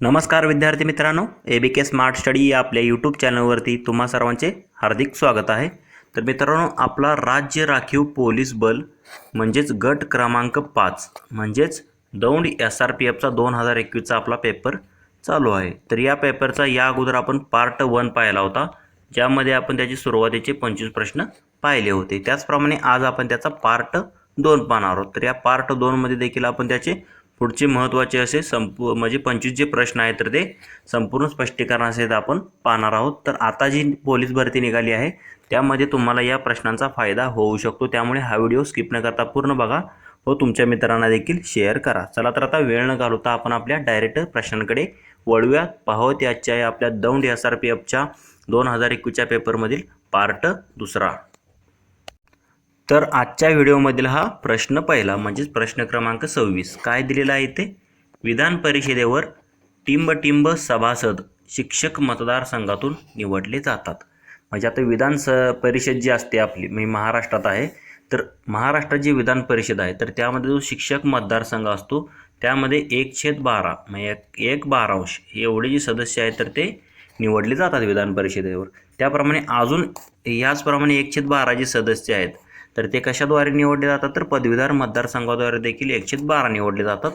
नमस्कार विद्यार्थी मित्रांनो ए बी के स्मार्ट स्टडी या आपल्या यूट्यूब चॅनलवरती तुम्हा सर्वांचे हार्दिक स्वागत आहे. तर मित्रांनो आपला राज्य राखीव पोलीस बल म्हणजेच गट क्रमांक पाच म्हणजेच दौंड एस आर पी एफचा दोन हजार एकवीसचा आपला पेपर चालू आहे. तर या पेपरचा या अगोदर आपण पार्ट वन पाहिला होता ज्यामध्ये आपण त्याचे सुरुवातीचे पंचवीस प्रश्न पाहिले होते. त्याचप्रमाणे आज आपण त्याचा पार्ट दोन पाहणार आहोत. तर या पार्ट दोनमध्ये देखील आपण त्याचे पुढचे महत्त्वाचे असे संपू म्हणजे पंचवीस जे प्रश्न आहेत तर ते संपूर्ण स्पष्टीकरणासहित आपण पाहणार आहोत. तर आता जी पोलीस भरती निघाली आहे त्यामध्ये तुम्हाला या प्रश्नांचा फायदा होऊ शकतो. त्यामुळे हा व्हिडिओ स्किप न करता पूर्ण बघा व तुमच्या मित्रांना देखील शेअर करा. चला तर आता वेळ न घालवता आपण आपल्या डायरेक्ट प्रश्नांकडे वळूया. पाहत याच्या आपल्या दौंड एस आर पी एफच्या दोन हजार एकवीसच्या पेपरमधील पार्ट दुसरा. तर आजच्या व्हिडिओमधील हा प्रश्न पहिला म्हणजेच प्रश्न क्रमांक सव्वीस. काय दिलेला आहे ते विधान परिषदेवर टिंब सभासद शिक्षक मतदारसंघातून निवडले जातात. म्हणजे आता विधान स परिषद जी असते आपली म्हणजे महाराष्ट्रात आहे तर महाराष्ट्रात जी विधान परिषद आहे तर त्यामध्ये जो शिक्षक मतदारसंघ असतो त्यामध्ये एक छेद बारा म्हणजे एक एक बारांश एवढे जे सदस्य आहेत तर ते निवडले जातात विधान परिषदेवर. त्याप्रमाणे अजून याचप्रमाणे एक छेद बारा जे सदस्य आहेत तर ते कशाद्वारे निवडले जातात तर पदवीधर मतदारसंघाद्वारे देखील एकशे बारा निवडले जातात.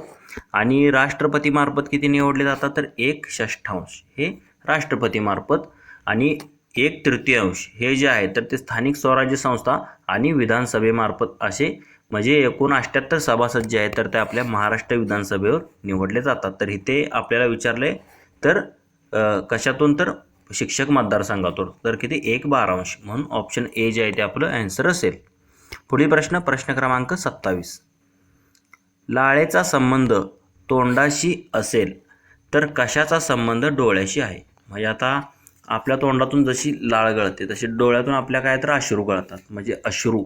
आणि राष्ट्रपतीमार्फत किती निवडले जातात तर एक षष्ठांश. हे राष्ट्रपतीमार्फत आणि एक तृतीयांश. हे जे आहे तर ते स्थानिक स्वराज्य संस्था आणि विधानसभेमार्फत असे म्हणजे एकूण अठ्ठ्याहत्तर सभासद जे आहेत तर ते आपल्या महाराष्ट्र विधानसभेवर निवडले जातात. तर इथे आपल्याला विचारले तर कशातून तर? शिक्षक मतदारसंघातून. तर किती? एक बारांश. म्हणून ऑप्शन ए जे आहे ते आपलं ॲन्सर असेल. पुढील प्रश्न प्रश्न क्रमांक सत्तावीस. लाळेचा संबंध तोंडाशी असेल तर कशाचा संबंध डोळ्याशी आहे? म्हणजे आता आपल्या तोंडातून जशी लाळ गळते तशी डोळ्यातून आपल्या काय तर अश्रू गळतात. म्हणजे अश्रू.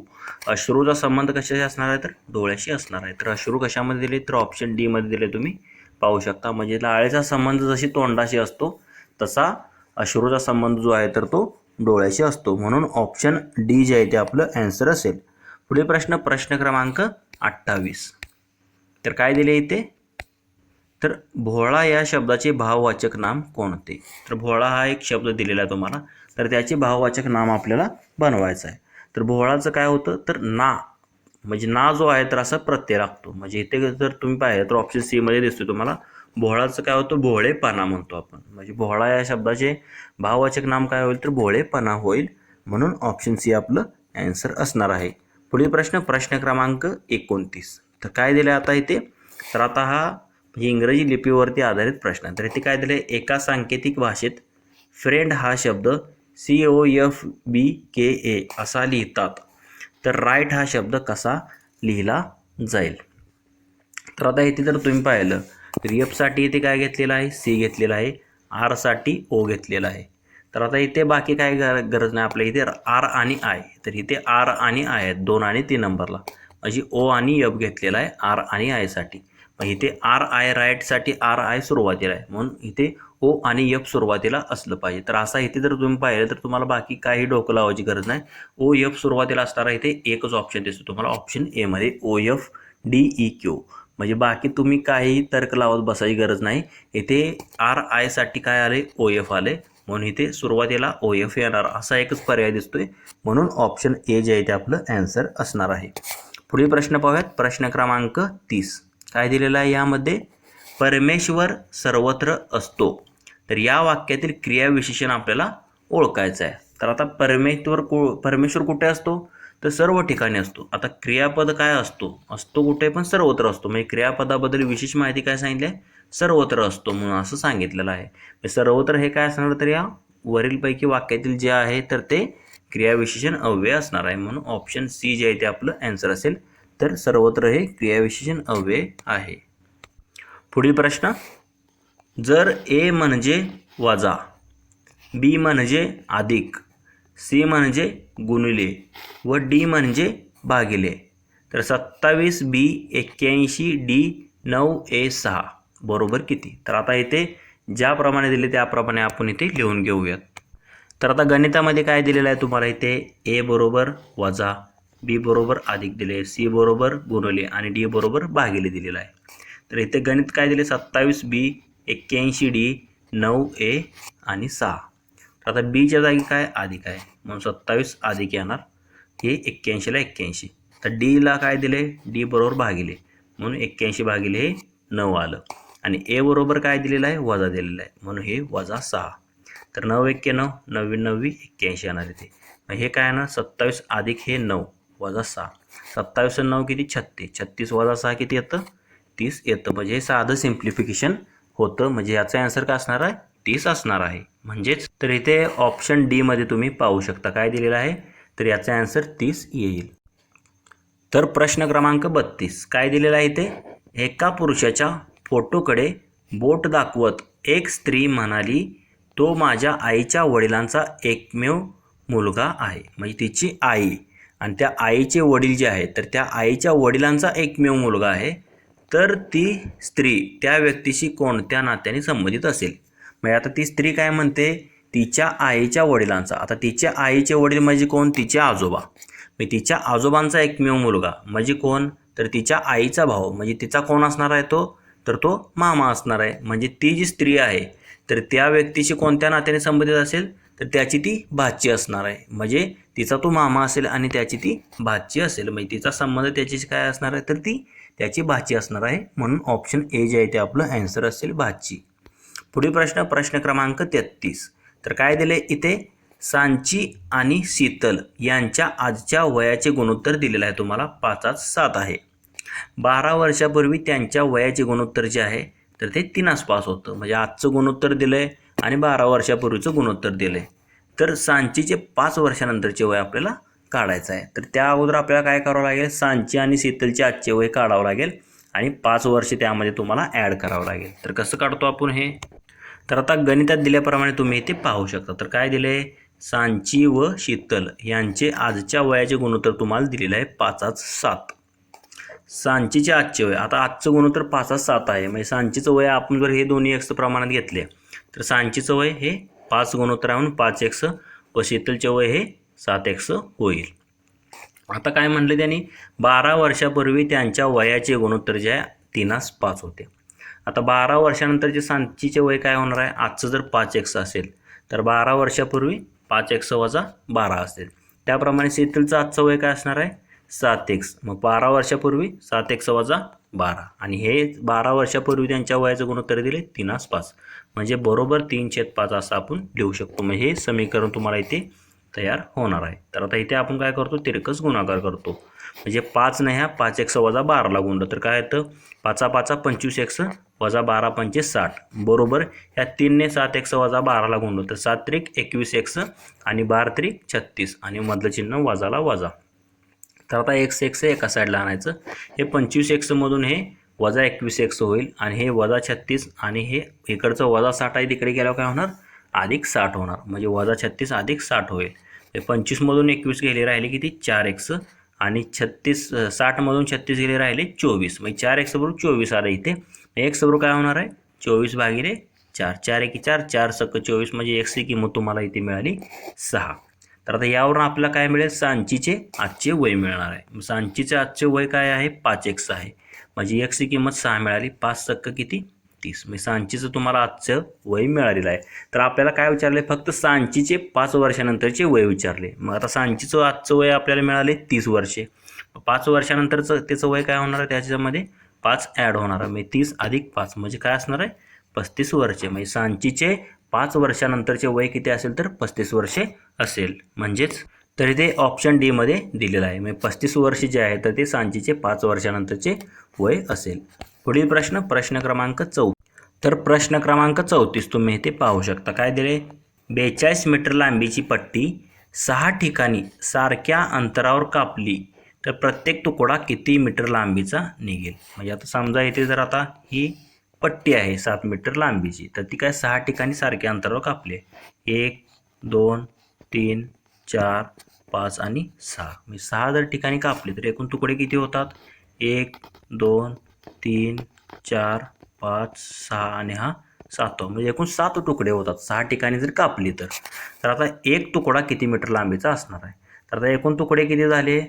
अश्रूचा संबंध कशाशी असणार आहे तर? डोळ्याशी असणार आहे. तर अश्रू कशामध्ये दिले? तर ऑप्शन डीमध्ये दिले तुम्ही. पाहू शकता. म्हणजे लाळेचा संबंध जशी तोंडाशी असतो तसा अश्रूचा संबंध जो आहे तर तो डोळ्याशी असतो. म्हणून ऑप्शन डी जे आहे ते आपलं ॲन्सर असेल. पुढे प्रश्न प्रश्न क्रमांक अठ्ठावीस. तर काय दिले इथे? तर भोळा या शब्दाचे भाववाचक नाम कोणते? तर भोळा हा एक शब्द दिलेला आहे तुम्हाला. तर त्याचे भाववाचक नाम आपल्याला बनवायचं आहे. तर भोळाचं काय होतं? तर ना म्हणजे ना जो आहे तर असा प्रत्यय लागतो. म्हणजे इथे जर तुम्ही पाहिलं तर ऑप्शन सीमध्ये दिसतो तुम्हाला. भोळाचं काय होतं? भोळेपणा म्हणतो आपण. म्हणजे भोळा या शब्दाचे भाववाचक नाम काय होईल? तर भोळेपणा होईल म्हणून ऑप्शन सी आपलं ॲन्सर असणार आहे. पुढील प्रश्न प्रश्न क्रमांक एकोणतीस. तर काय दिलं आता इथे? तर आता हा म्हणजे इंग्रजी लिपीवरती आधारित प्रश्न. आहे तर इथे काय दिलं एका सांकेतिक भाषेत फ्रेंड हा शब्द सी ओ एफ बी के ए असा लिहितात. तर राईट हा शब्द कसा लिहिला जाईल? तर आता इथे जर तुम्ही पाहिलं तर एफसाठी इथे काय घेतलेलं आहे? सी घेतलेलं आहे. आरसाठी ओ घेतलेलं आहे. तर आता इथे बाकी काय गर गरज नाही आपल्या. इथे आर आणि आय. तर इथे आर आणि आय आहेत. दोन आणि तीन नंबरला. म्हणजे ओ आणि यफ घेतलेला आहे आर आणि आयसाठी मग इथे आर आय राईटसाठी आर आय सुरुवातीला आहे. म्हणून इथे ओ आणि यफ सुरुवातीला असलं पाहिजे. तर असा इथे जर तुम्ही पाहिलं तर तुम्हाला बाकी काही डोकं लावायची गरज नाही. ओ एफ सुरुवातीला असणारा इथे एकच ऑप्शन दिसतो तुम्हाला. ऑप्शन एमध्ये O F D E Q म्हणजे बाकी तुम्ही काही तर्क लावत बसायची गरज नाही. इथे आर आयसाठी काय आले? ओ एफ आले. म्हणून इथे सुरुवातीला ओ एफ येणार. असा एकच पर्याय दिसतोय. म्हणून ऑप्शन ए जे आहे ते आपलं ॲन्सर असणार आहे. पुढील प्रश्न पाहूयात. प्रश्न क्रमांक तीस. काय दिलेलं आहे? यामध्ये परमेश्वर सर्वत्र असतो. तर या वाक्यातील क्रियाविशेषण आपल्याला ओळखायचं आहे. तर आता परमेश्वर कु परमेश्वर कुठे असतो? तर सर्व ठिकाणी असतो. आता क्रियापद काय असतो? असतो कुठे पण सर्वत्र असतो. म्हणजे क्रियापदाबद्दल विशेष माहिती काय सांगितली आहे? सर्वत्र असतो म्हणून असं सांगितलेलं आहे. म्हणजे सर्वत्र हे काय असणार तर या वरीलपैकी वाक्यातील जे आहे तर ते क्रियाविशेषण अव्यय असणार आहे म्हणून ऑप्शन सी जे आहे ते आपलं ॲन्सर असेल. तर सर्वत्र हे क्रियाविशेषण अव्यय आहे. पुढील प्रश्न. जर ए म्हणजे वजा बी म्हणजे अधिक सी म्हणजे गुणिले व डी म्हणजे भागिले. तर सत्तावीस बी एक्क्याऐंशी डी नऊ ए सहा. बरोबर किती? तर आता इथे ज्याप्रमाणे दिले त्याप्रमाणे आपण इथे लिहून घेऊयात. तर आता गणितामध्ये काय दिलेलं आहे तुम्हाला इथे? ए बरोबर वजा बी बरोबर अधिक दिले. सी बरोबर गुणवले आणि डी बरोबर भागिले दिलेलं आहे. तर इथे गणित काय दिले? सत्तावीस बी एक्क्याऐंशी डी नऊ ए आणि सहा. तर आता बीच्या जागी काय? अधिक आहे म्हणून सत्तावीस अधिक येणार? हे एक्क्याऐंशीला एक्क्याऐंशी. तर डीला काय दिले? डी बरोबर भागिले. म्हणून एक्क्याऐंशी भागिले हे नऊ आलं. आणि ए बरोबर काय दिलेलं आहे? वजा दिलेलं आहे. म्हणून हे वजा सहा. तर नऊ एक्क्याण्णव नव्वी नव्वी एक्क्याऐंशी येणार इथे. मग हे काय येणार? सत्तावीस अधिक हे नऊ वजा सहा. सत्तावीस नऊ किती? छत्तीस. छत्तीस वजा सहा किती येतं? तीस येतं. म्हणजे हे साधं सिम्प्लिफिकेशन होतं. म्हणजे याचा ॲन्सर काय असणार आहे? तीस असणार आहे. म्हणजेच तर इथे ऑप्शन डीमध्ये तुम्ही पाहू शकता काय दिलेलं आहे? तर याचा ॲन्सर तीस येईल. तर प्रश्न क्रमांक बत्तीस. काय दिलेला आहे इथे? एका पुरुषाच्या फोटोकडे बोट दाखवत एक स्त्री म्हणाली तो माझ्या आईच्या वडिलांचा एकमेव मुलगा आहे. म्हणजे तिची आई. आणि त्या आईचे वडील जे आहेत तर त्या आईच्या वडिलांचा एकमेव मुलगा आहे. तर ती स्त्री त्या व्यक्तीशी कोणत्या नात्याने संबंधित असेल? म्हणजे आता ती स्त्री काय म्हणते? तिच्या आईच्या वडिलांचा. आता तिच्या आईचे वडील म्हणजे कोण? तिचे आजोबा. मी तिच्या आजोबांचा एकमेव मुलगा. म्हणजे कोण? तर तिच्या आईचा भाऊ. म्हणजे तिचा कोण असणार आहे तो? तर तो मामा असणार आहे. म्हणजे ती जी स्त्री आहे तर त्या व्यक्तीशी कोणत्या नात्याने संबंधित असेल? तर त्याची ती भाची असणार आहे. म्हणजे तिचा तो मामा असेल आणि त्याची ती भाची असेल. म्हणजे तिचा संबंध त्याच्याशी काय असणार आहे? तर ती त्याची भाची असणार आहे. म्हणून ऑप्शन ए जे आहे ते आपलं ॲन्सर असेल भाची. पुढील प्रश्न प्रश्न क्रमांक तेहतीस. तर काय दिले इथे? सांची आणि शीतल यांच्या आजच्या वयाचे गुणोत्तर दिलेलं आहे तुम्हाला. पाचात सात आहे. बारा वर्षापूर्वी त्यांच्या वयाचे गुणोत्तर जे आहे तर ते तीन आसपास होतं. म्हणजे आजचं गुणोत्तर दिलं आहे आणि बारा वर्षापूर्वीचं गुणोत्तर दिलं आहे तर सांचीचे पाच वर्षानंतरचे वय आपल्याला काढायचं आहे. तर त्या अगोदर आपल्याला काय करावं लागेल? सांची आणि शीतलचे आजचे वय काढावं लागेल आणि पाच वर्ष त्यामध्ये तुम्हाला ॲड करावं लागेल. तर कसं काढतो आपण हे? तर आता गणितात दिल्याप्रमाणे तुम्ही इथे पाहू शकता. तर काय दिलं आहे सांची व शीतल यांचे आजच्या वयाचे गुणोत्तर तुम्हाला दिलेलं आहे पाचाच सात. सांचीचे आजचे वय आता आजचं गुणोत्तर पाचाच सात आहे. म्हणजे सांचीचं वय आपण जर हे दोन्ही एक्स प्रमाणात घेतले तर सांचीचं वय हे पाच गुणोत्तर आहे म्हणून पाच एक्स व शीतलचे वय हे सात एक्स होईल. आता काय म्हटलं त्यांनी? बारा वर्षापूर्वी त्यांच्या वयाचे गुणोत्तर जे आहे तीनास पाच होते. आता बारा वर्षानंतरचे सांचीचे वय काय होणार आहे? आजचं जर पाच एक्स असेल तर बारा वर्षापूर्वी पाच एक्स वजा बारा असेल. त्याप्रमाणे शीतलचं आजचं वय काय असणार आहे? सात एक्स. मग बारा वर्षापूर्वी सात एक्स वजा बारा. आणि हे बारा वर्षापूर्वी त्यांच्या वयाचं गुणोत्तर दिले तीनास पाच. म्हणजे बरोबर तीन छेद पाच असं आपण लिहू शकतो. मग हे समीकरण तुम्हाला इथे तयार होणार आहे. तर आता इथे आपण काय करतो? तिरकस गुणाकार करतो. म्हणजे पाच नाही ह्या पाच एक्स वजा बाराला गुंड तर काय येतं? पाचा पाचा पंचवीस एक्स वजा बारा पंचे साठ. बरोबर? ह्या तीनने सात एक्स वजा बाराला गुंड तर सात त्रिक एकवीस एक्स आणि बारा त्रिक छत्तीस. आणि मधलं चिन्ह वजाला वजा. तर आता एक्स एक्स एका साईडला आणायचं. हे पंचवीस एक्समधून हे वजा एकवीस एक्स होईल आणि हे वजा छत्तीस आणि हे इकडचं वजा साठ आहे. तिकडे गेल्यावर काय होणार? अधिक साठ होणार. म्हणजे वजा छत्तीस अधिक साठ होईल. पंचवीसमधून एकवीस गेले राहिले किती? चार एक्स आणि छत्तीस साठमधून छत्तीस गेले राहिले चोवीस. म्हणजे चार एक्स बरोबर चोवीस आलं इथे. एक्स बरोबर काय होणार आहे? चोवीस भागिले चार. चार एकी चार चार सक चोवीस म्हणजे एक्सची किंमत तुम्हाला इथे मिळाली सहा. तर आता यावरून आपल्याला काय मिळेल? सांचीचे आजचे वय मिळणार आहे. सांचीचे आजचे वय काय आहे? पाच एक्स आहे. म्हणजे एक्सची किंमत सहा मिळाली. पाच सक्क किती? तीस म्हणजे सांचीचं तुम्हाला आजचं वय मिळालेलं आहे. तर आपल्याला काय विचारले? फक्त सांचीचे पाच वर्षानंतरचे वय विचारले. मग आता सांचीचं आजचं वय आपल्याला मिळाले तीस वर्षे. पाच वर्षानंतरचं त्याचं वय काय होणार आहे? त्याच्यामध्ये पाच ॲड होणार आहे. म्हणजे तीस अधिक पाच म्हणजे काय असणार आहे? पस्तीस वर्षे. म्हणजे सांचीचे पाच वर्षानंतरचे वय किती असेल तर पस्तीस वर्षे असेल. म्हणजेच तर ते ऑप्शन डीमध्ये दिलेलं आहे. म्हणजे पस्तीस वर्ष जे आहे तर ते सांचीचे पाच वर्षानंतरचे वय असेल. पुढील प्रश्न प्रश्न क्रमांक चौ तर प्रश्न क्रमांक चौतीस तुम्ही इथे पाहू शकता. काय दिले? बेचाळीस मीटर लांबीची पट्टी सहा ठिकाणी सारख्या अंतरावर कापली तर प्रत्येक तुकडा किती मीटर लांबीचा निघेल? म्हणजे आता समजा इथे जर आता ही पट्टी आहे सात मीटर लांबीची तर ती काय सहा ठिकाणी सारख्या अंतरावर कापली आहे. एक दोन तीन चार पाच आणि सहा. म्हणजे सहा जर ठिकाणी कापले तर एकूण तुकडे किती होतात? एक दोन तीन चार पाच सहा आणि हा सातवा. म्हणजे एकूण सात तुकडे होतात. सहा ठिकाणी जर कापली तर. तर आता एक तुकडा किती मीटर लांबीचा असणार आहे? तर आता एकूण तुकडे किती झाले?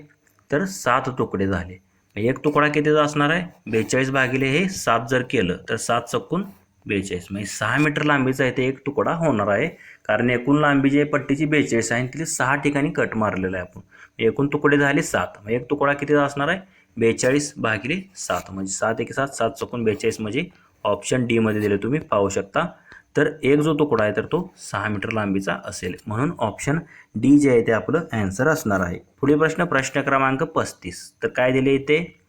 तर सात तुकडे झाले. एक तुकडा कितीचा असणार आहे? बेचाळीस भागिले हे सात जर केलं तर सात चकून बेचाळीस. म्हणजे सहा मीटर लांबीचा आहे ते एक तुकडा होणार आहे. कारण एकूण लांबी जी आहे पट्टीची बेचाळीस आहे आणि तिथे सहा ठिकाणी कट मारलेला आहे आपण. एकूण तुकडे झाले सात. मग एक तुकडा किती असणार आहे? बेचाळीस भागिले सात म्हणजे सात एक सात सात चौकून बेचाळीस म्हणजे ऑप्शन डीमध्ये दिले तुम्ही पाहू शकता. तर एक जो तुकडा आहे तर तो सहा मीटर लांबीचा असेल. म्हणून ऑप्शन डी जे आहे ते आपलं ॲन्सर असणार आहे. पुढे प्रश्न प्रश्न क्रमांक पस्तीस. तर काय दिले इथे?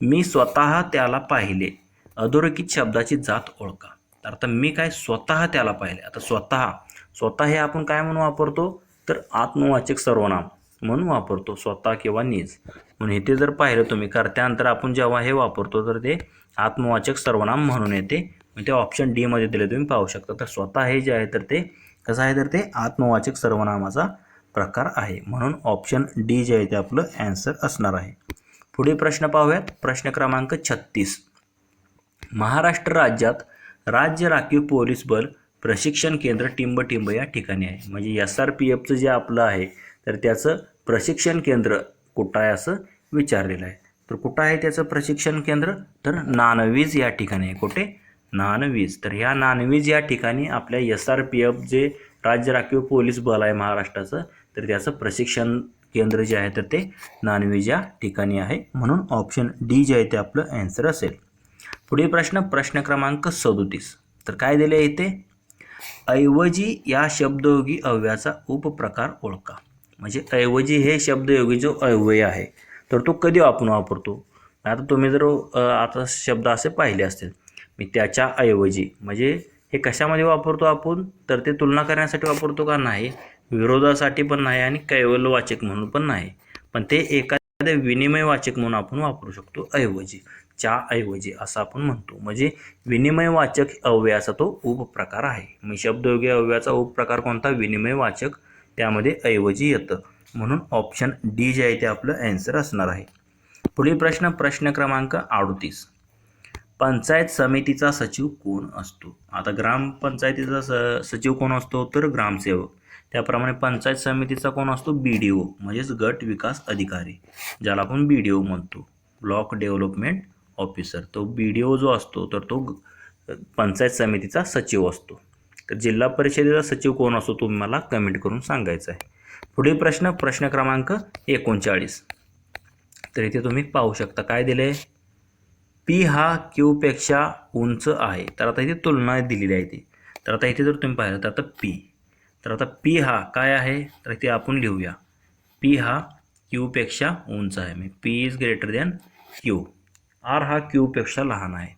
मी स्वतः त्याला पाहिले. अधोरेखित शब्दाची जात ओळखा. तर आता मी काय स्वतः त्याला पाहिले? आता स्वतः स्वतः हे आपण काय म्हणून वापरतो? तर आत्मवाचक सर्वनाम. म्हणून वापरतो स्वतः किंवा नीज म्हणून इथे जर पाहिलं तुम्ही कर्त्यानंतर आपण जेव्हा हे वापरतो तर ते आत्मवाचक सर्वनाम म्हणून येते. म्हणजे ते ऑप्शन डीमध्ये दिले तुम्ही पाहू शकता. तर स्वतः हे जे आहे तर ते कसं आहे तर ते आत्मवाचक सर्वनामाचा प्रकार आहे. म्हणून ऑप्शन डी जे आहे ते आपलं ॲन्सर असणार आहे. पुढे प्रश्न पाहूयात. प्रश्न क्रमांक छत्तीस. महाराष्ट्र राज्यात राज्य राखीव पोलीस बल प्रशिक्षण केंद्र टिंब या ठिकाणी आहे. म्हणजे एस आर पी एफचं जे आपलं आहे तर त्याचं प्रशिक्षण केंद्र कुठं आहे असं विचारलेलं आहे. तर कुठं आहे त्याचं प्रशिक्षण केंद्र? तर नानवीज या ठिकाणी आहे कुठे? नानवीज. तर ह्या नानवीज या ठिकाणी आपल्या एस आर पी एफ जे राज्य राखीव पोलीस बल आहे महाराष्ट्राचं तर त्याचं प्रशिक्षण केंद्र जे आहे तर ते नानवीज या ठिकाणी आहे. म्हणून ऑप्शन डी जे आहे ते आपलं ॲन्सर असेल. पुढील प्रश्न प्रश्न क्रमांक सदोतीस. तर काय दिले इथे? ऐवजी या शब्दयोगी अव्याचा उपप्रकार ओळखा. म्हणजे ऐवजी हे शब्दयोगी जो अव्यय आहे तर तो कधी आपण वापरतो? आता तुम्ही जर आता शब्द असे पाहिले असतील मी त्याच्या ऐवजी म्हणजे हे कशामध्ये वापरतो आपण? तर ते तुलना करण्यासाठी वापरतो का? नाही. विरोधासाठी पण नाही आणि कैवलवाचक म्हणून पण नाही. पण ते एखाद्या विनिमयवाचक म्हणून आपण वापरू शकतो ऐवजी. च्या ऐवजी असं आपण म्हणतो. म्हणजे विनिमयवाचक अव्ययाचा तो उपप्रकार आहे. मी शब्दयोगी अव्ययाचा उपप्रकार कोणता? विनिमयवाचक त्यामध्ये ऐवजी येतं. म्हणून ऑप्शन डी जे आहे ते आपलं ॲन्सर असणार आहे. पुढील प्रश्न प्रश्न क्रमांक अडतीस. पंचायत समितीचा सचिव कोण असतो? आता ग्रामपंचायतीचा स सचिव कोण असतो? तर ग्रामसेवक. त्याप्रमाणे पंचायत समितीचा कोण असतो? बी डी ओ म्हणजेच गट विकास अधिकारी ज्याला आपण बी डी ओ म्हणतो. ब्लॉक डेव्हलपमेंट ऑफिसर तो बी डी ओ जो असतो तर तो पंचायत समितीचा सचिव असतो. तर जिल्हा परिषदेचा सचिव कोण असतो तो मला कमेंट करून सांगायचं आहे. पुढील प्रश्न प्रश्न क्रमांक एकोणचाळीस. तर इथे तुम्ही पाहू शकता काय दिले पी हा क्यूपेक्षा उंच आहे. तर आता इथे तुलना दिलेली आहे ती. तर आता इथे जर तुम्ही पाहिलं तर आता पी तर आता पी हा काय आहे? तर इथे आपण लिहूया. पी हा क्यूपेक्षा उंच आहे. म्हणजे P is greater than Q R हा क्यूपेक्षा लहान आहे.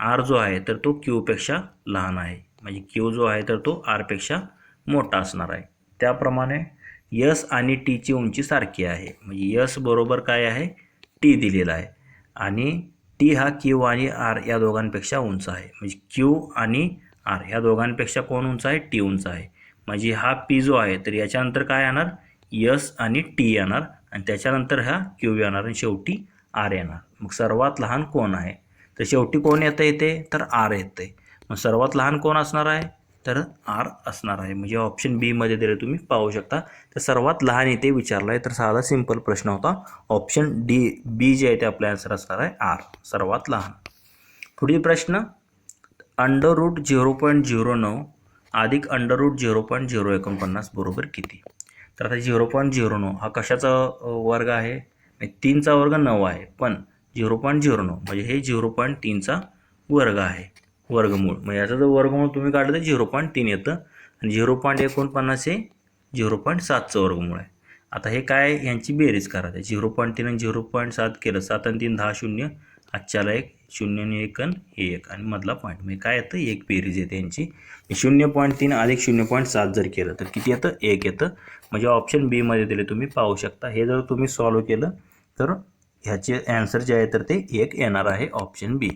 आर जो आहे तर तो क्यूपेक्षा लहान आहे. म्हणजे क्यू जो आहे तर तो आरपेक्षा मोठा असणार आहे. त्याप्रमाणे यस आणि टीची उंची सारखी आहे. म्हणजे यस बरोबर काय आहे? टी दिलेला आहे. आणि टी हा क्यू आणि आर या दोघांपेक्षा उंच आहे. म्हणजे क्यू आणि आर या दोघांपेक्षा कोण उंच आहे? टी उंच आहे. म्हणजे हा पी जो आहे तर याच्यानंतर काय येणार? यस आणि टी येणार. आणि त्याच्यानंतर हा क्यू येणार आणि शेवटी आर येणार. मग सर्वात लहान कोण आहे? तर शेवटी कोण येतं येते तर आर येते. मग सर्वात लहान कोण असणार आहे? तर आर असणार आहे. म्हणजे ऑप्शन बीमध्ये दिले तुम्ही पाहू शकता. तर सर्वात लहान इथे विचारलं आहे तर साधा सिंपल प्रश्न होता. ऑप्शन डी बी जे आहे ते आपलं आन्सर असणार आहे आर सर्वात लहान. पुढील प्रश्न under root zero point zero नऊ अधिक under root zero point zero एकोणपन्नास बरोबर किती? तर आता झिरो पॉईंट झिरो नऊ हा कशाचा वर्ग आहे? तीनचा वर्ग नऊ आहे पण झिरो पॉईंट झिरो नऊ म्हणजे हे झिरो पॉईंट तीनचा वर्ग आहे. वर्गमूळ. मग याचा जर वर्गमूळ तुम्ही काढलं तर झिरो पॉईंट तीन येतं. आणि झिरो पॉईंट एकोणपन्नास हे झिरो पॉईंट सातचं वर्गमूळ आहे. आता हे काय यांची बेरीज करा आहे. झिरो पॉईंट तीन आणि झिरो पॉईंट सात केलं. सात आणि तीन दहा शून्य. आजच्याला एक शून्य आणि एक आणि हे एक. आणि मधला पॉईंट म्हणजे काय येतं? एक बेरीज येते यांची. शून्य पॉईंट तीन अधिक शून्य पॉईंट सात जर केलं तर किती येतं? एक येतं. म्हणजे ऑप्शन बीमध्ये दिले तुम्ही पाहू शकता. हे जर तुम्ही सॉल्व केलं तर ह्याचे ॲन्सर जे आहे तर ते एक येणार आहे ऑप्शन बी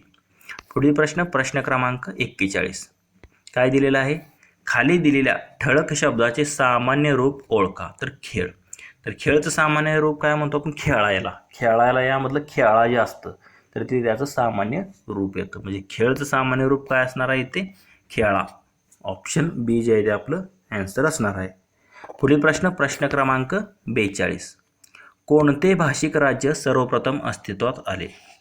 पुढील प्रश्न प्रश्न क्रमांक एक्केचाळीस. काय दिलेलं आहे? खाली दिलेल्या ठळक शब्दाचे सामान्य रूप ओळखा. तर खेळ. तर खेळचं सामान्य रूप काय म्हणतो आपण? खेळायला. खेळायला यामधलं खेळा जे असतं तर ते त्याचं सामान्य रूप येतं. म्हणजे खेळचं सामान्य रूप काय असणार आहे इथे? खेळा. ऑप्शन बी जे आहे ते आपलं ॲन्सर असणार आहे. पुढील प्रश्न प्रश्न क्रमांक बेचाळीस. कोणते भाषिक राज्य सर्वप्रथम अस्तित्वात आले?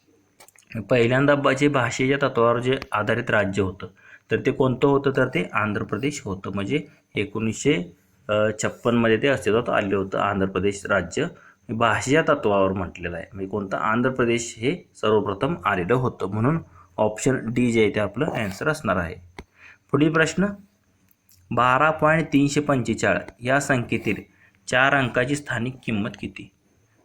पहिल्यांदा ब- जे भाषेच्या तत्वावर जे आधारित राज्य होतं तर ते कोणतं होतं? तर ते आंध्र प्रदेश होतं. म्हणजे एकोणीसशे छप्पनमध्ये ते अस्तित्वात आले होतं. आंध्र प्रदेश राज्य भाषेच्या तत्वावर म्हटलेलं आहे. म्हणजे कोणतं? आंध्र प्रदेश हे सर्वप्रथम आलेलं होतं. म्हणून ऑप्शन डी जे आहे ते आपलं ॲन्सर असणार आहे. पुढील प्रश्न. बारा पॉईंट तीनशे पंचेचाळीस या संख्येतील चार अंकाची स्थानिक किंमत किती?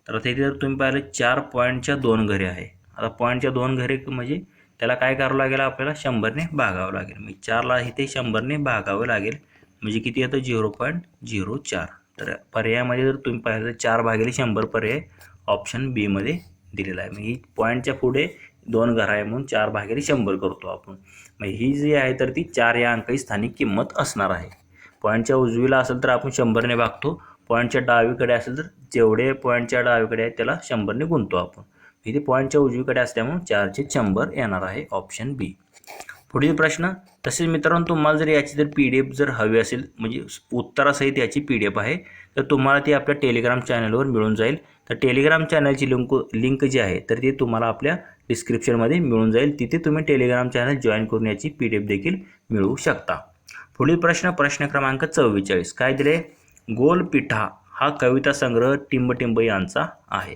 तर आता इथे जर तुम्ही पाहिलं चार पॉईंटच्या दोन घरे आहे आता पॉईंटच्या दोन घरे म्हणजे त्याला काय करावं लागेल? आपल्याला शंभरने भागावं लागेल. म्हणजे चारला इथे शंभरने भागावं लागेल. म्हणजे किती येतं? झिरो पॉईंट झिरो चार. तर पर्यायामध्ये जर तुम्ही पाहिलं तर चार भागिले शंभर पर्याय ऑप्शन बीमध्ये दिलेला आहे. मग ही पॉईंटच्या पुढे दोन घर आहे म्हणून चार भागिले शंभर करतो आपण. मग ही जी आहे तर ती चार या अंकाची स्थानिक किंमत असणार आहे. पॉईंटच्या उजवीला असेल तर आपण शंभरने भागतो. पॉईंटच्या डावीकडे असेल तर जेवढे पॉईंटच्या डावीकडे आहे त्याला शंभरने गुंतो आपण. इथे पॉईंटच्या उजवीकडे असल्यामुळे चारशे शंभर येणार आहे ऑप्शन बी. पुढील प्रश्न तसेच मित्रांनो तुम्हाला जर याची जर पी डी एफ जर हवी असेल म्हणजे उत्तरासहित याची पी डी एफ आहे तर तुम्हाला ती आपल्या टेलिग्राम चॅनलवर मिळून जाईल. तर टेलिग्राम चॅनलची लिंक लिंक जी आहे तर ती तुम्हाला आपल्या डिस्क्रिप्शनमध्ये मिळून जाईल. तिथे तुम्ही टेलिग्राम चॅनल जॉईन करून याची पी डी एफ देखील मिळवू शकता. पुढील प्रश्न प्रश्न क्रमांक चव्वेचाळीस. काय दिले? गोलपिठा हा कविता संग्रह टिंबटिंब यांचा आहे.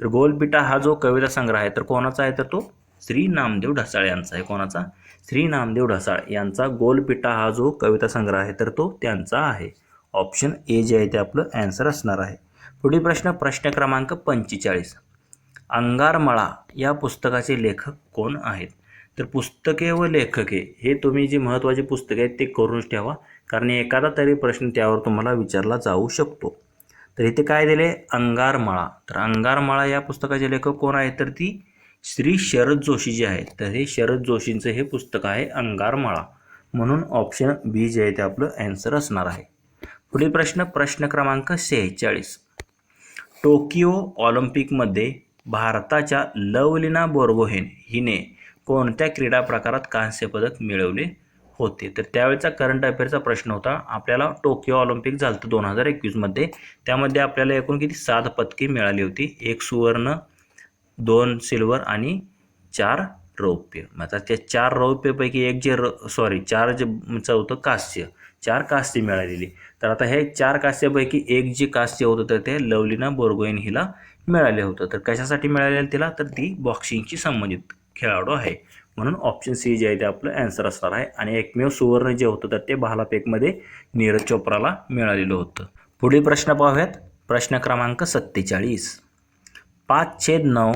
तर गोलपिठा हा जो कविता संग्रह आहे तर कोणाचा आहे तर तो? श्री नामदेव ढसाळ यांचा आहे. कोणाचा? श्री नामदेव ढसाळ यांचा गोलपिठा हा जो कविता संग्रह आहे तर तो त्यांचा आहे. ऑप्शन ए जे आहे ते आपलं ॲन्सर असणार आहे. पुढील प्रश्न प्रश्न क्रमांक पंचेचाळीस. अंगारमळा या पुस्तकाचे लेखक कोण आहेत? तर पुस्तके व लेखके हे तुम्ही जी महत्त्वाची पुस्तके आहेत ते करूनच ठेवा. कारण एखादा तरी प्रश्न त्यावर तुम्हाला विचारला जाऊ शकतो. तर इथे काय दिले? अंगारमाळा. तर अंगारमाळा या पुस्तकाचे लेखक कोण आहेत? तर ती श्री शरद जोशी जे आहेत. तर हे शरद जोशींचं हे पुस्तक आहे अंगारमाळा. म्हणून ऑप्शन बी जे आहे ते आपलं ॲन्सर असणार आहे. पुढील प्रश्न प्रश्न क्रमांक सेहेचाळीस टोकियो ऑलिम्पिकमध्ये भारताच्या लवलिना बोरगोहेन हिने कोणत्या क्रीडा प्रकारात कांस्य पदक मिळवले? होते. तर त्यावेळेचा करंट अफेअरचा प्रश्न होता. आपल्याला टोकियो ऑलिम्पिक झालं होतं दोन हजार एकवीसमध्ये. त्यामध्ये आपल्याला एकूण किती? सात पदके मिळाली होती. एक सुवर्ण दोन सिल्वर आणि चार रौप्य. मग आता त्या चार रौप्यपैकी एक जे र सॉरी चार जे चौथं कांस्य. चार कांस्य मिळालेली. तर आता हे चार कांस्यापैकी एक जे कांस्य होतं तर ते लवलीना बोरगोईन हिला मिळाले होतं. तर कशासाठी मिळालेलं तिला? तर ती बॉक्सिंगशी संबंधित खेळाडू आहे. म्हणून ऑप्शन सी जे आहे ते आपलं ॲन्सर असणार आहे. आणि एकमेव सुवर्ण जे होतं तर ते भालाफेकमध्ये नीरज चोप्राला मिळालेलं होतं. पुढील प्रश्न पाहूयात. प्रश्न क्रमांक सत्तेचाळीस. पाच छेद नऊ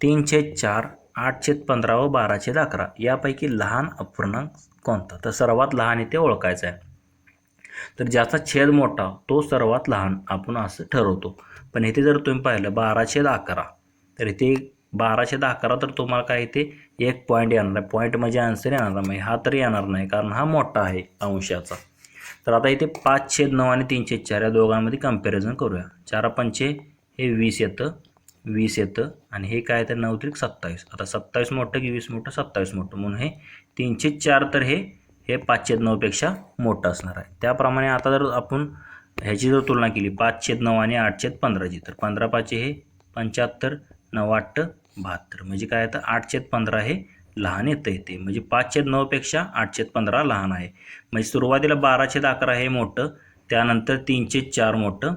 तीन छेद चार आठ छेद पंधरा व बारा छेद अकरा यापैकी लहान अपूर्णांक कोणता? तर सर्वात लहान इथे ओळखायचा आहे. तर ज्याचा छेद मोठा तो सर्वात लहान आपण असं ठरवतो. पण इथे जर तुम्ही पाहिलं बारा छेद अकरा तर इथे बारा छेद अकरा तर तुम्हाला काय इथे एक पॉईंट येणार आहे पॉईंट म्हणजे आन्सर येणार नाही. म्हणजे हा तर येणार नाही कारण हा मोठा आहे अंशाचा. तर आता इथे पाच छेद नऊ आणि तीनशे चार या दोघांमध्ये कंपॅरिझन करूया. चार पंचे हे वीस येतं वीस येतं आणि हे काय तर नऊ त्रिक सत्तावीस. आता सत्तावीस मोठं की वीस मोठं? सत्तावीस मोठं. म्हणून हे तीनशे चार तर हे हे पाचशे नऊपेक्षा मोठं असणार आहे. त्याप्रमाणे आता जर आपण ह्याची जर तुलना केली पाचशे नऊ आणि आठशे पंधराची तर पंधरा पाचशे हे पंच्याहत्तर नऊ आठ बहात्तर. म्हणजे काय येतं आठशेत पंधरा हे लहान येतं येते म्हणजे पाचशेत नऊपेक्षा आठशे पंधरा लहान आहे. म्हणजे सुरुवातीला बाराशे अकरा हे मोठं त्यानंतर तीनशे चार मोठं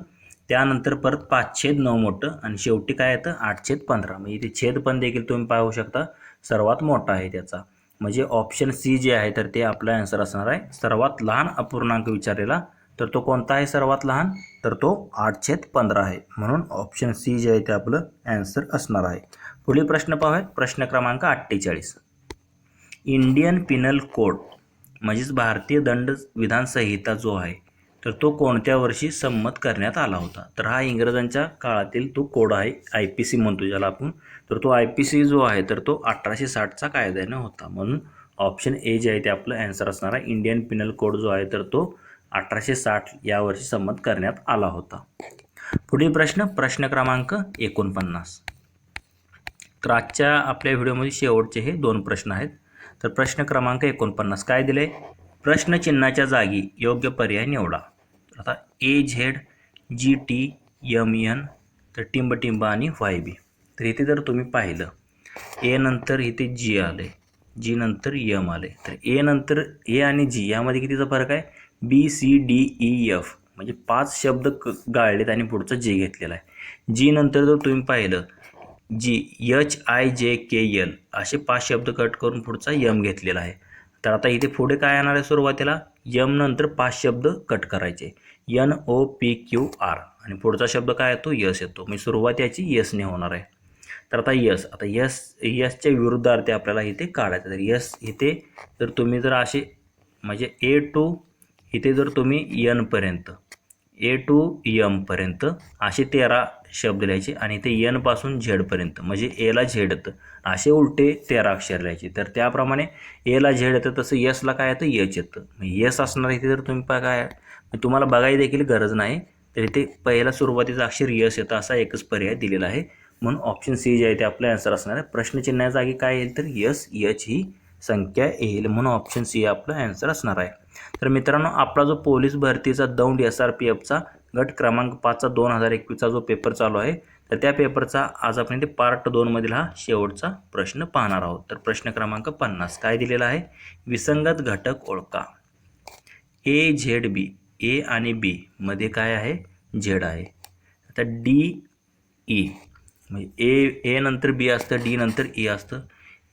त्यानंतर परत पाचशेत नऊ मोठं आणि शेवटी काय येतं? आठशेत पंधरा. म्हणजे इथे छेद पण देखील तुम्ही पाहू शकता सर्वात मोठा आहे त्याचा. म्हणजे ऑप्शन सी जे आहे तर ते आपला आन्सर असणार आहे सर्वात लहान अपूर्णांक विचारलेला तर तो कोणता आहे सर्वात लहान? तर तो आठशे पंधरा आहे. म्हणून ऑप्शन सी जे आहे ते आपलं ॲन्सर असणार आहे. पुढील प्रश्न पाहूया प्रश्न क्रमांक अठ्ठेचाळीस. इंडियन पिनल कोड म्हणजेच भारतीय दंड विधान संहिता जो आहे तर तो कोणत्या वर्षी संमत करण्यात आला होता? तर हा इंग्रजांच्या काळातील तो कोड आहे आय पी सी म्हणतो ज्याला आपण. तर तो आय पी सी जो आहे तर तो अठराशे साठचा कायद्यानं होता. म्हणून ऑप्शन ए जे आहे ते आपलं ॲन्सर असणार आहे. इंडियन पिनल कोड जो आहे तर तो अठराशे साठ या वर्षी संमत करण्यात आला होता. पुढील प्रश्न प्रश्न क्रमांक एकोणपन्नास. तर आजच्या आपल्या व्हिडिओमध्ये शेवटचे हे दोन प्रश्न आहेत. तर प्रश्न क्रमांक एकोणपन्नास काय दिले? प्रश्नचिन्हाच्या जागी योग्य पर्याय निवडा. आता A Z G T M N तर टिंब टिंब आणि वाय बी तर इथे जर तुम्ही पाहिलं ए नंतर इथे जी आले जी नंतर यम आले. तर ए नंतर ए आणि जी यामध्ये कितीचा फरक आहे? B C D E F म्हणजे पाच शब्द क गाळलेत आणि पुढचं जे घेतलेला आहे. जी नंतर जर तुम्ही पाहिलं जी एच आय जे के एल असे पाच शब्द कट करून पुढचा यम घेतलेला आहे. तर आता इथे पुढे काय येणार आहे सुरुवातीला? यम नंतर पाच शब्द कट करायचे. N O P Q R आणि पुढचा शब्द काय येतो? यस येतो. म्हणजे सुरुवात याची यसने होणार आहे. तर आता यस आता यस यसच्या विरुद्धार्थी आपल्याला इथे काढायचं तर यस इथे जर तुम्ही जर असे म्हणजे ए टू इथे जर तुम्ही यनपर्यंत ए टू यमपर्यंत असे तेरा शब्द लिहायचे आणि ते यनपासून झेडपर्यंत म्हणजे एला झेड येतं. असे उलटे तेरा अक्षर लिहायचे. तर त्याप्रमाणे एला झेड येतं तसं यसला काय येतं? यच येतं. यस असणार इथे जर तुम्ही काय तुम्हाला बघायची देखील गरज नाही. तर इथे पहिला सुरुवातीचा अक्षर यस येतं असा एकच पर्याय दिलेला आहे. म्हणून ऑप्शन सी जे आहे ते आपलं आन्सर असणार आहे. प्रश्नचिन्हाच्या जागी काय येईल तर यस यच ही संख्या येईल. म्हणून ऑप्शन सी आपलं आन्सर असणार आहे. तर मित्रांनो आपला जो पोलीस भरतीचा दौंड एस आर पी एफचा गट क्रमांक पाचचा दोन हजार एकवीसचा जो पेपर चालू आहे तर त्या पेपरचा आज आपण इथे पार्ट दोनमधील हा शेवटचा प्रश्न पाहणार आहोत. तर प्रश्न क्रमांक पन्नास काय दिलेला आहे? विसंगत घटक ओळखा. ए झेड बी ए आणि बी मध्ये काय आहे? झेड आहे. आता डी ई e, म्हणजे ए ए नंतर बी असतं डी नंतर ई असतं.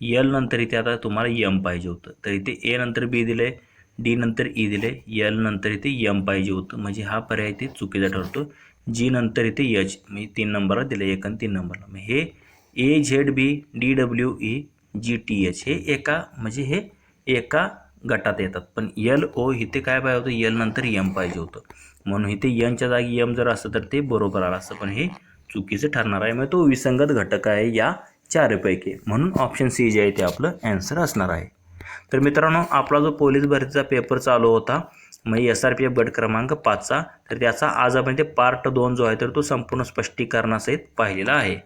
यल नंतर इथे आता तुम्हाला यम पाहिजे होतं. तर इथे ए नंतर बी दिले डी नंतर ई दिले यल नंतर इथे यम पाहिजे होतं. म्हणजे हा पर्याय इथे चुकीचा ठरतो. जी नंतर इथे यच म्हणजे तीन नंबरला दिले एक आणि तीन नंबरला. मग हे A Z B D W E G T H हे एका म्हणजे हे एका गटात येतात. पण यल ओ इथे काय पाहिजे होतं? यल नंतर यम पाहिजे होतं. म्हणून इथे यनच्या जागी यम जर असतं तर ते बरोबर आलं असतं. पण हे चुकीचं ठरणार आहे. मग तो विसंगत घटक आहे या चारपैकी. म्हणून ऑप्शन सी जे आहे ते आपलं ॲन्सर असणार आहे. तर मित्रांनो आपला जो पोलीस भरतीचा पेपर चालू होता मग एस आर पी एफ गट क्रमांक पाचचा तर त्याचा आज आपण ते पार्ट दोन जो आहे तर तो संपूर्ण स्पष्टीकरणासहित पाहिलेला आहे.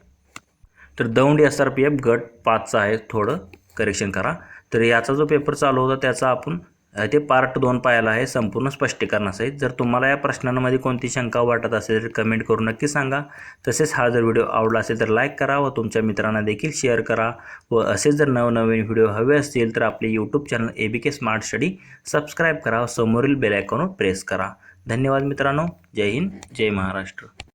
तर Daund S R P F गट पाचचा आहे थोडं करेक्शन करा. तर याचा जो पेपर चालू होता त्याचा आपण ते पार्ट दोन पाहायला आहे संपूर्ण स्पष्टीकरणासहित. जर तुम्हाला या प्रश्नांमध्ये कोणती शंका वाटत असेल तर कमेंट करून नक्की सांगा. तसेच हा जर व्हिडिओ आवडला असेल तर लाईक करा व तुमच्या मित्रांना देखील शेअर करा. व असे जर नवनवीन व्हिडिओ हवे असतील तर आपले YouTube channel A B K smart study subscribe करा व समोरील बेलायकॉनवर प्रेस करा. धन्यवाद मित्रांनो. जय हिंद जय महाराष्ट्र.